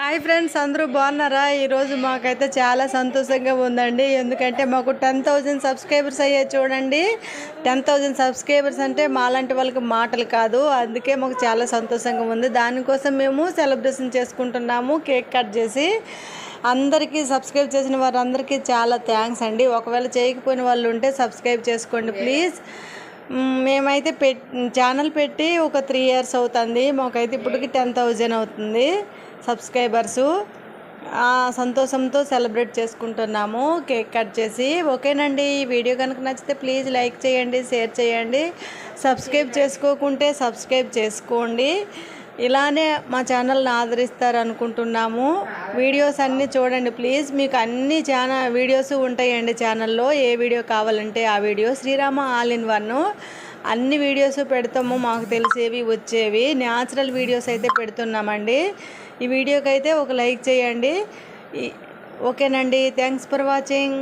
Hi friends అందరూ బాగున్నారా? ఈరోజు మాకైతే చాలా సంతోషంగా ఉందండి. ఎందుకంటే మాకు టెన్ థౌజండ్ సబ్స్క్రైబర్స్ అయ్యాయి చూడండి. టెన్ థౌజండ్ సబ్స్క్రైబర్స్ అంటే మాలాంటి వాళ్ళకి మాటలు కాదు. అందుకే మాకు చాలా సంతోషంగా ఉంది. దానికోసం మేము సెలబ్రేషన్ చేసుకుంటున్నాము కేక్ కట్ చేసి. అందరికీ సబ్స్క్రైబ్ చేసిన వారందరికీ చాలా థ్యాంక్స్ అండి. ఒకవేళ చేయకపోయిన వాళ్ళు ఉంటే సబ్స్క్రైబ్ చేసుకోండి ప్లీజ్. మేమైతే పెట్ ఛానల్ పెట్టి ఒక త్రీ ఇయర్స్ అవుతుంది. మాకైతే ఇప్పటికి టెన్ థౌజండ్ అవుతుంది సబ్స్క్రైబర్సు. ఆ సంతోషంతో సెలబ్రేట్ చేసుకుంటున్నాము కేక్ కట్ చేసి. ఓకేనండి ఈ వీడియో కనుక నచ్చితే ప్లీజ్ లైక్ చేయండి షేర్ చేయండి. సబ్స్క్రైబ్ చేసుకోకుంటే సబ్స్క్రైబ్ చేసుకోండి. ఇలానే మా ఛానల్ని ఆదరిస్తారు అనుకుంటున్నాము వీడియోస్ అన్నీ చూడండి ప్లీజ్. మీకు అన్ని ఛానల్ వీడియోస్ ఉంటాయండి ఛానల్లో. ఏ వీడియో కావాలంటే ఆ video. Srirama all in one. అన్ని వీడియోస్ పెడతాము మాకు తెలిసేవి వచ్చేవి. న్యాచురల్ వీడియోస్ అయితే పెడుతున్నామండి. ఈ వీడియోకి అయితే ఒక లైక్ చేయండి. ఓకేనండి. Thanks for watching.